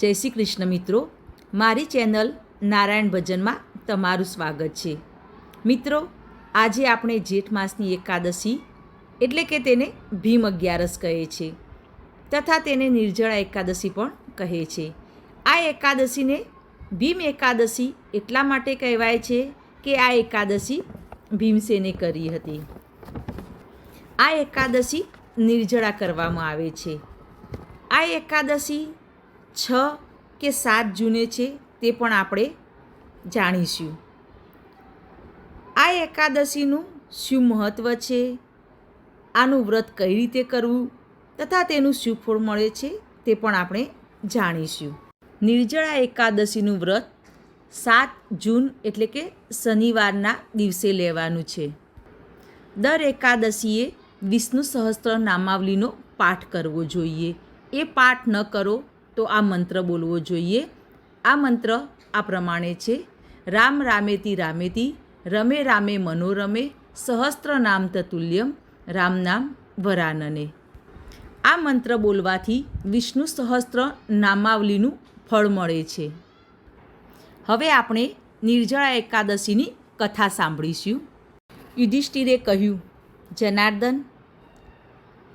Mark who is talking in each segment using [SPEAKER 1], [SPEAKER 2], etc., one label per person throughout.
[SPEAKER 1] જય શ્રી કૃષ્ણ મિત્રો. મારી ચેનલ નારાયણ ભજનમાં તમારું સ્વાગત છે. મિત્રો, આજે આપણે જેઠ માસની એકાદશી એટલે કે તેને ભીમ અગિયારસ કહે છે. તથા તેને નિર્જળા એકાદશી પણ કહે છે. આ એકાદશીને ભીમ એકાદશી એટલા માટે કહેવાય છે કે આ એકાદશી ભીમસેને કરી હતી. આ એકાદશી નિર્જળા કરવામાં આવે છે. આ એકાદશી છ કે સાત જૂને છે તે પણ આપણે જાણીશું. આ એકાદશીનું શું મહત્ત્વ છે? આનું વ્રત કઈ રીતે કરવું તથા તેનું શું ફળ મળે છે તે પણ આપણે જાણીશું. નિર્જળા એકાદશીનું વ્રત સાત જૂન એટલે કે શનિવારના દિવસે લેવાનું છે. દર એકાદશીએ વિષ્ણુ સહસ્ત્ર નામાવલીનો પાઠ કરવો જોઈએ. એ પાઠ ન કરો તો આ મંત્ર બોલવો જોઈએ. આ મંત્ર આ પ્રમાણે છે. રામ રામેતી રામેતી, રમે રામે મનોરમે, સહસ્ત્ર નામ તતુલ્યમ, રામ નામ વરાનને. આ મંત્ર બોલવાથી વિષ્ણુ સહસ્ત્ર નામાવલીનું ફળ મળે છે. હવે આપણે નિર્જળા એકાદશીની કથા સાંભળીશું. યુધિષ્ઠિરે કહ્યું, જનાર્દન,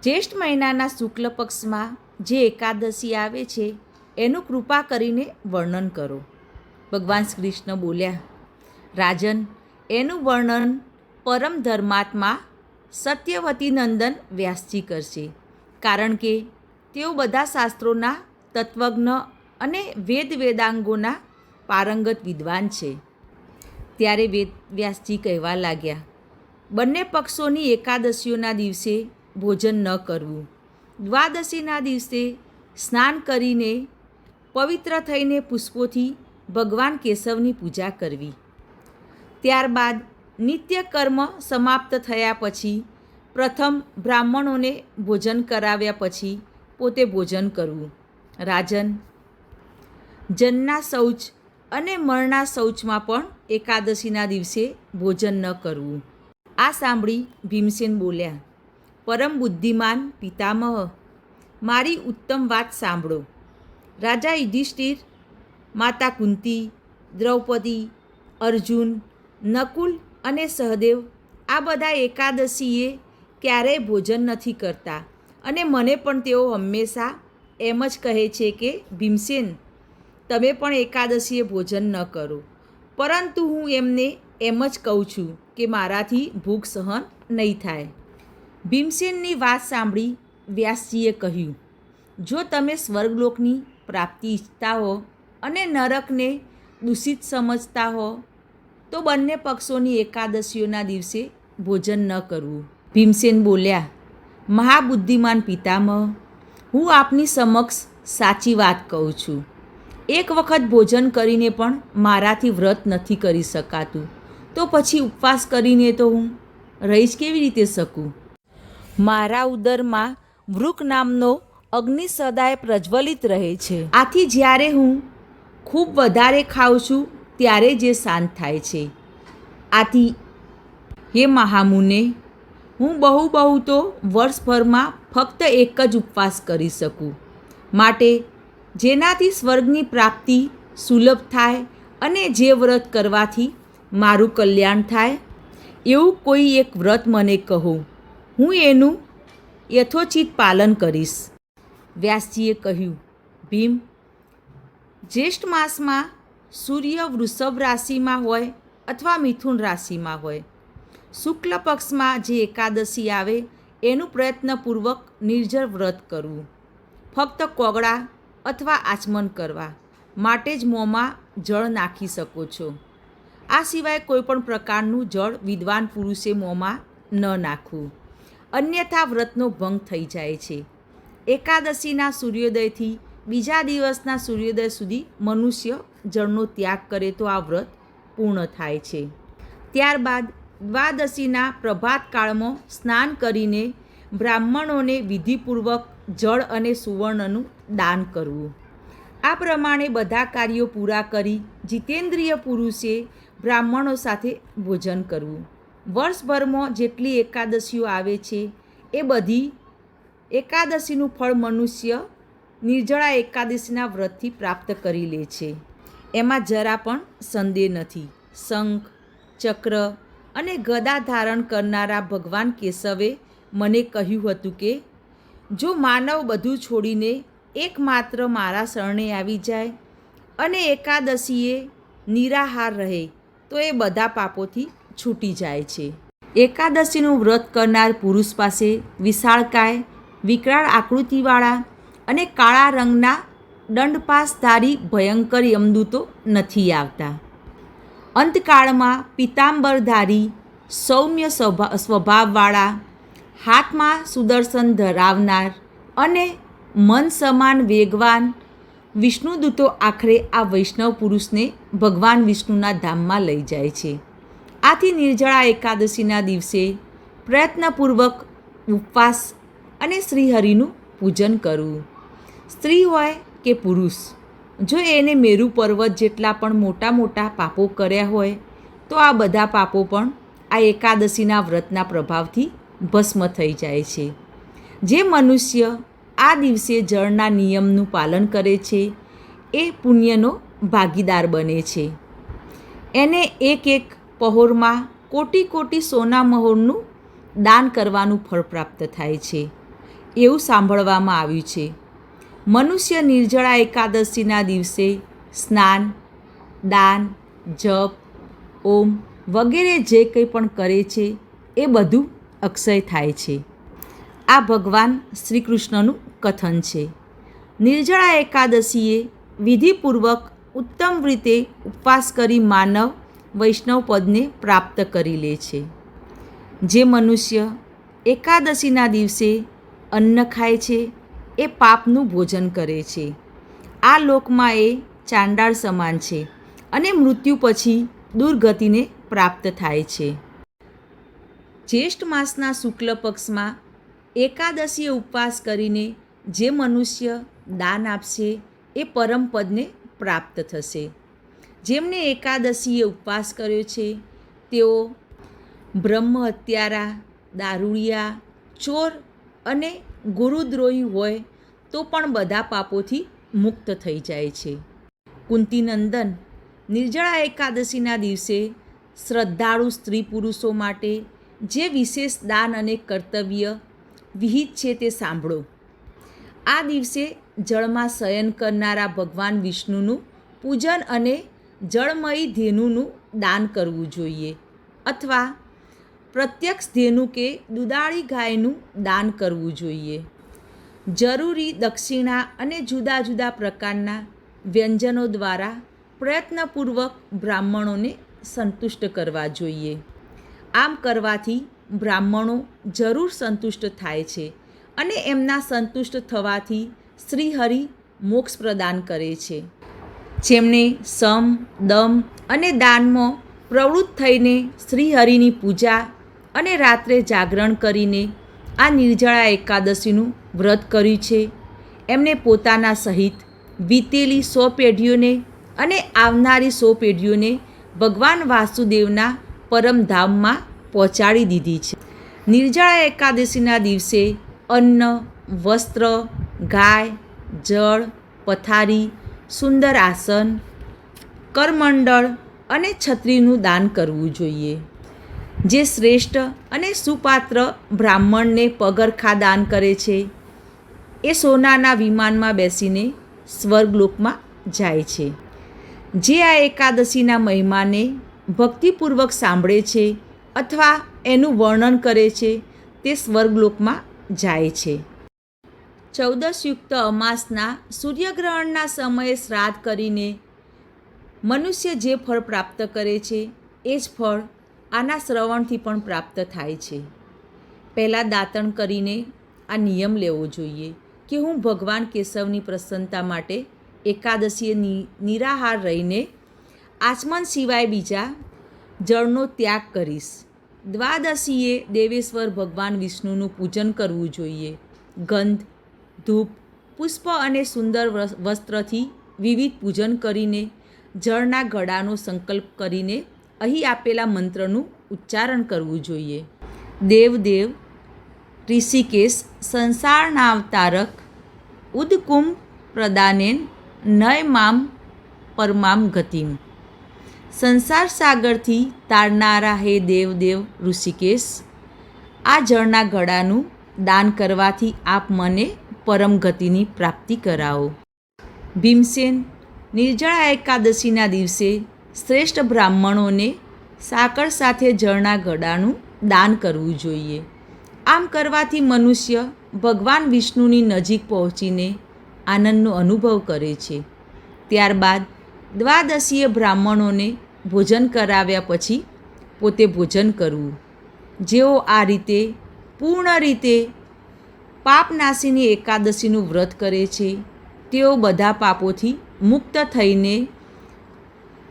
[SPEAKER 1] જ્યેષ્ઠ મહિનાના શુક્લ પક્ષમાં જે એકાદશી આવે છે, એનું કૃપા કરીને વર્ણન કરો. ભગવાન શ્રી કૃષ્ણ બોલ્યા, રાજન, એનું વર્ણન પરમ ધર્માત્મા સત્યવતી નંદન વ્યાસજી કરશે. કારણ કે તેઓ બધા શાસ્ત્રોના તત્વજ્ઞ અને વેદ વેદાંગોના પારંગત વિદ્વાન છે. ત્યારે વેદ વ્યાસજી કહેવા લાગ્યા, બંને પક્ષોની એકાદશીઓના દિવસે ભોજન ન કરવું. દ્વાદશીના દિવસે સ્નાન કરીને પવિત્ર થઈને પુષ્પોથી ભગવાન કેશવની પૂજા કરવી. ત્યારબાદ નિત્ય કર્મ સમાપ્ત થયા પછી પ્રથમ બ્રાહ્મણોને ભોજન કરાવ્યા પછી પોતે ભોજન કરવું. રાજન, જન્ના શૌચ અને મરણા શૌચમાં પણ એકાદશીના દિવસે ભોજન ન કરવું. આ સાંભળી ભીમસેન બોલ્યા પરમ બુદ્ધિમાન પિતામહ. મારી ઉત્તમ વાત સાંભળો. રાજા યુધિષ્ઠિર, માતા કુંતી, દ્રૌપદી, અર્જુન, નકુલ અને સહદેવ આ બધા એકાદશીએ ક્યારેય ભોજન નથી કરતા અને મને પણ તેઓ હંમેશા એમ જ કહે છે કે, ભીમસેન, તમે પણ એકાદશીએ ભોજન ન કરો. પરંતુ હું એમને એમ જ કહું છું કે મારાથી ભૂખ સહન નહીં થાય. ભીમસેનની વાત સાંભળી વ્યાસજીએ કહ્યું, જો તમે સ્વર્ગલોકની પ્રાપ્તિ ઈચ્છતા હો અને નરકને દૂષિત સમજતા હો, તો બંને પક્ષોની એકાદશીઓના દિવસે ભોજન ન કરવું. ભીમસેન બોલ્યા, મહાબુદ્ધિમાન પિતામહ, હું આપની સમક્ષ સાચી વાત કહું છું. એક વખત ભોજન કરીને પણ મારાથી વ્રત નથી કરી શકાતું. તો પછી ઉપવાસ કરીને તો હું રહીશ કેવી રીતે શકું? મારા ઉદરમાં વૃક નામનો અગ્નિ સદાય પ્રજ્વલિત રહે છે. આથી જ્યારે હું ખૂબ વધારે ખાઉં છું, ત્યારે જે શાંત થાય છે. આથી, હે મહામુને, હું બહુ બહુ તો વર્ષભરમાં ફક્ત એક જ ઉપવાસ કરી શકું. માટે જેનાથી સ્વર્ગની પ્રાપ્તિ સુલભ થાય અને જે વ્રત કરવાથી મારું કલ્યાણ થાય, એવું કોઈ એક વ્રત મને કહો. હું એનું યથોચિત પાલન કરીશ. વ્યાસજીએ કહ્યું, ભીમ, જ્યેષ્ઠ માસમાં સૂર્ય વૃષભ રાશિમાં હોય અથવા મિથુન રાશિમાં હોય, શુક્લ પક્ષમાં જે એકાદશી આવે એનું પ્રયત્નપૂર્વક નિર્જર વ્રત કરવું, ફક્ત કોગળા અથવા આચમન કરવા માટે જ મોંમાં જળ નાખી શકો છો. આ સિવાય કોઈપણ પ્રકારનું જળ વિદ્વાન પુરુષે મોંમાં ન નાખવું. અન્યથા વ્રતનો ભંગ થઈ જાય છે. એકાદશીના સૂર્યોદયથી બીજા દિવસના સૂર્યોદય સુધી મનુષ્ય જળનો ત્યાગ કરે તો આ વ્રત પૂર્ણ થાય છે. ત્યારબાદ દ્વાદશીના પ્રભાતકાળમાં સ્નાન કરીને બ્રાહ્મણોને વિધિપૂર્વક જળ અને સુવર્ણનું દાન કરવું. આ પ્રમાણે બધા કાર્યો પૂરા કરી જીતેન્દ્રિય પુરુષે બ્રાહ્મણો સાથે ભોજન કરવું. વર્ષભરમાં જેટલી એકાદશીઓ આવે છે, એ બધી એકાદશીનું ફળ મનુષ્ય નિર્જળા એકાદશીના વ્રતથી પ્રાપ્ત કરી લે છે. એમાં જરા પણ સંદેહ નથી. શંખ, ચક્ર અને ગદા ધારણ કરનારા ભગવાન કેશવે મને કહ્યું હતું કે, જો માનવ બધું છોડીને એકમાત્ર મારા શરણે આવી જાય અને એકાદશીએ નિરાહાર રહે, તો એ બધા પાપોથી છૂટી જાય છે. એકાદશીનું વ્રત કરનાર પુરુષ પાસે વિશાળકાય, વિકરાળ આકૃતિવાળા અને કાળા રંગના દંડપાસધારી ભયંકર યમદૂતો નથી આવતા. અંતકાળમાં પિતાંબરધારી, સૌમ્ય સ્વભા, સ્વભાવવાળા, હાથમાં સુદર્શન ધરાવનાર અને મન સમાન વેગવાન વિષ્ણુદૂતો આખરે આ વૈષ્ણવ પુરુષને ભગવાન વિષ્ણુના ધામમાં લઈ જાય છે. આથી નિર્જળા એકાદશીના દિવસે પ્રયત્નપૂર્વક ઉપવાસ અને શ્રીહરિનું પૂજન કરવું. સ્ત્રી હોય કે પુરુષ, જો એને મેરુ પર્વત જેટલા પણ મોટા મોટા પાપો કર્યા હોય, તો આ બધા પાપો પણ આ એકાદશીના વ્રતના પ્રભાવથી ભસ્મ થઈ જાય છે. જે મનુષ્ય આ દિવસે જળના નિયમનું પાલન કરે છે, એ પુણ્યનો ભાગીદાર બને છે. એને એક એક પહોરમાં કોટી કોટી સોના મહોરનું દાન કરવાનું ફળ પ્રાપ્ત થાય છે. એવું સાંભળવામાં આવ્યું છે. મનુષ્ય નિર્જળા એકાદશીના દિવસે સ્નાન, દાન, જપ, ઓમ વગેરે જે કંઈ પણ કરે છે એ બધું અક્ષય થાય છે. આ ભગવાન શ્રી કૃષ્ણનું કથન છે. નિર્જળા એકાદશીએ વિધિપૂર્વક ઉત્તમ રીતે ઉપવાસ કરી માનવ વૈષ્ણવ પદને પ્રાપ્ત કરી લે છે. જે મનુષ્ય એકાદશીના દિવસે અન્ન ખાય છે, એ પાપનું ભોજન કરે છે. આ લોકમાં એ ચાંડાળ સમાન છે અને મૃત્યુ પછી દુર્ગતિને પ્રાપ્ત થાય છે. જ્યેષ્ઠ માસના શુક્લ પક્ષમાં એકાદશીએ ઉપવાસ કરીને જે મનુષ્ય દાન આપશે, એ પરમપદને પ્રાપ્ત થશે. જેમણે એકાદશીએ ઉપવાસ કર્યો છે, તેઓ બ્રહ્મ હત્યારા, દારૂડિયા, ચોર અને ગુરુદ્રોહી હોય તો પણ બધા પાપોથી મુક્ત થઈ જાય છે. કુંતીનંદન નિર્જળા એકાદશીના દિવસે શ્રદ્ધાળુ સ્ત્રી પુરુષો માટે જે વિશેષ દાન અને કર્તવ્ય વિહિત છે તે સાંભળો. આ દિવસે જળમાં શયન કરનારા ભગવાન વિષ્ણુનું પૂજન અને જળમયી ધેનુનું દાન કરવું જોઈએ અથવા પ્રત્યક્ષ ધેનુ કે દુધાળી ગાયનું દાન કરવું જોઈએ. જરૂરી દક્ષિણા અને જુદા જુદા પ્રકારના વ્યંજનો દ્વારા પ્રયત્નપૂર્વક બ્રાહ્મણોને સંતુષ્ટ કરવા જોઈએ. આમ કરવાથી બ્રાહ્મણો જરૂર સંતુષ્ટ થાય છે અને એમના સંતુષ્ટ થવાથી શ્રીહરિ મોક્ષ પ્રદાન કરે છે. જેમણે સમ, દમ અને દાનમાં પ્રવૃત્ત થઈને શ્રીહરિની પૂજા અને રાત્રે જાગરણ કરીને આ નિર્જળા એકાદશીનું વ્રત કર્યું છે. એમને પોતાના સહિત વીતેલી સો પેઢીઓને અને આવનારી સો પેઢીઓને ભગવાન વાસુદેવના પરમધામમાં પહોંચાડી દીધી છે. નિર્જળા એકાદશીના દિવસે અન્ન, વસ્ત્ર, ગાય, જળ, પથારી સુંદર આસન, કરમંડળ અને છત્રીનું દાન કરવું જોઈએ. જે શ્રેષ્ઠ અને સુપાત્ર બ્રાહ્મણને પગરખા દાન કરે છે, એ સોનાના વિમાનમાં બેસીને સ્વર્ગલોકમાં જાય છે. જે આ એકાદશીના મહિમાને ભક્તિપૂર્વક સાંભળે છે અથવા એનું વર્ણન કરે છે, તે સ્વર્ગલોકમાં જાય છે. ચૌદસયુક્ત અમાસના સૂર્યગ્રહણના સમયે શ્રાદ્ધ કરીને મનુષ્ય જે ફળ પ્રાપ્ત કરે છે, એ જ ફળ આના શ્રવણથી પણ પ્રાપ્ત થાય છે. પહેલાં દાંતણ કરીને આ નિયમ લેવો જોઈએ કે હું ભગવાન કેશવની પ્રસન્નતા માટે એકાદશીએ નિરાહાર રહીને આચમન સિવાય બીજા જળનો ત્યાગ કરીશ. દ્વાદશીએ દેવેશ્વર ભગવાન વિષ્ણુનું પૂજન કરવું જોઈએ. ગંધ ધૂપ, પુષ્પ અને સુંદર વસ્ત્રથી વિવિધ પૂજન કરીને, જળના ઘડાનો સંકલ્પ કરીને અહીં આપેલા મંત્રનું ઉચ્ચારણ કરવું જોઈએ. દેવદેવ ઋષિકેશ સંસારના અવતારક ઉદકુંભ પ્રદાનેન, નય મામ, પરમામ ગતિમ. સંસાર સાગરથી તારનારા હે દેવદેવ ઋષિકેશ, આ જળના ગળાનું દાન કરવાથી આપ મને પરમ ગતિની પ્રાપ્તિ કરાવો. ભીમસેન નિર્જળા એકાદશીના દિવસે શ્રેષ્ઠ બ્રાહ્મણોને સાકર સાથે જળના ગળાનું દાન કરવું જોઈએ. આમ કરવાથી મનુષ્ય ભગવાન વિષ્ણુની નજીક પહોંચીને આનંદનો અનુભવ કરે છે. ત્યારબાદ દ્વાદશીય બ્રાહ્મણોને ભોજન કરાવ્યા પછી પોતે ભોજન કરવું. જેઓ આ રીતે પૂર્ણ રીતે પાપનાશીની એકાદશીનું વ્રત કરે છે. તેઓ બધા પાપોથી મુક્ત થઈને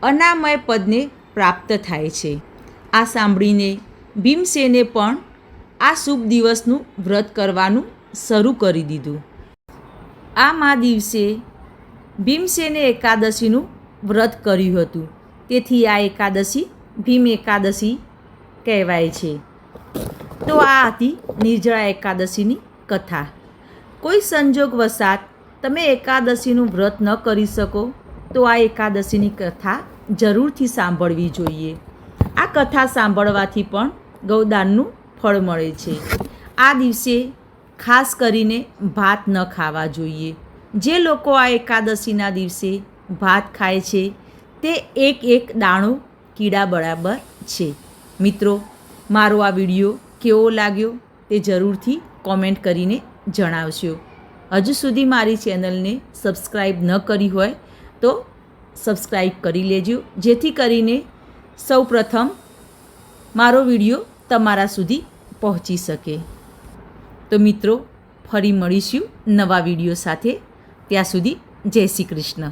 [SPEAKER 1] અનામય પદને પ્રાપ્ત થાય છે. આ સાંભળીને ભીમસેને પણ આ શુભ દિવસનું વ્રત કરવાનું શરૂ કરી દીધું. આ મા દિવસે ભીમસેને એકાદશીનું વ્રત કર્યું હતું. તેથી આ એકાદશી ભીમ એકાદશી કહેવાય છે. તો આ હતી નિર્જળા એકાદશીની કથા. કોઈ સંજોગવશાત તમે એકાદશીનું વ્રત ન કરી શકો, તો આ એકાદશીની કથા જરૂરથી સાંભળવી જોઈએ. આ કથા સાંભળવાથી પણ ગૌદાનનું ફળ મળે છે. આ દિવસે ખાસ કરીને ભાત ન ખાવા જોઈએ. જે લોકો આ એકાદશીના દિવસે ભાત ખાય છે, તે એક એક દાણો કીડા બરાબર છે. મિત્રો, મારો આ વીડિયો કેવો લાગ્યો તે જરૂરથી કોમેન્ટ કરીને જણાવશો હજુ સુધી મારી ચેનલને સબસ્ક્રાઈબ ન કરી હોય તો સબસ્ક્રાઈબ કરી લેજો. જેથી કરીને સૌ પ્રથમ મારો વીડિયો તમારા સુધી પહોંચી શકે. તો મિત્રો, ફરી મળીશું નવા વીડિયો સાથે. ત્યાં સુધી જય શ્રી કૃષ્ણ.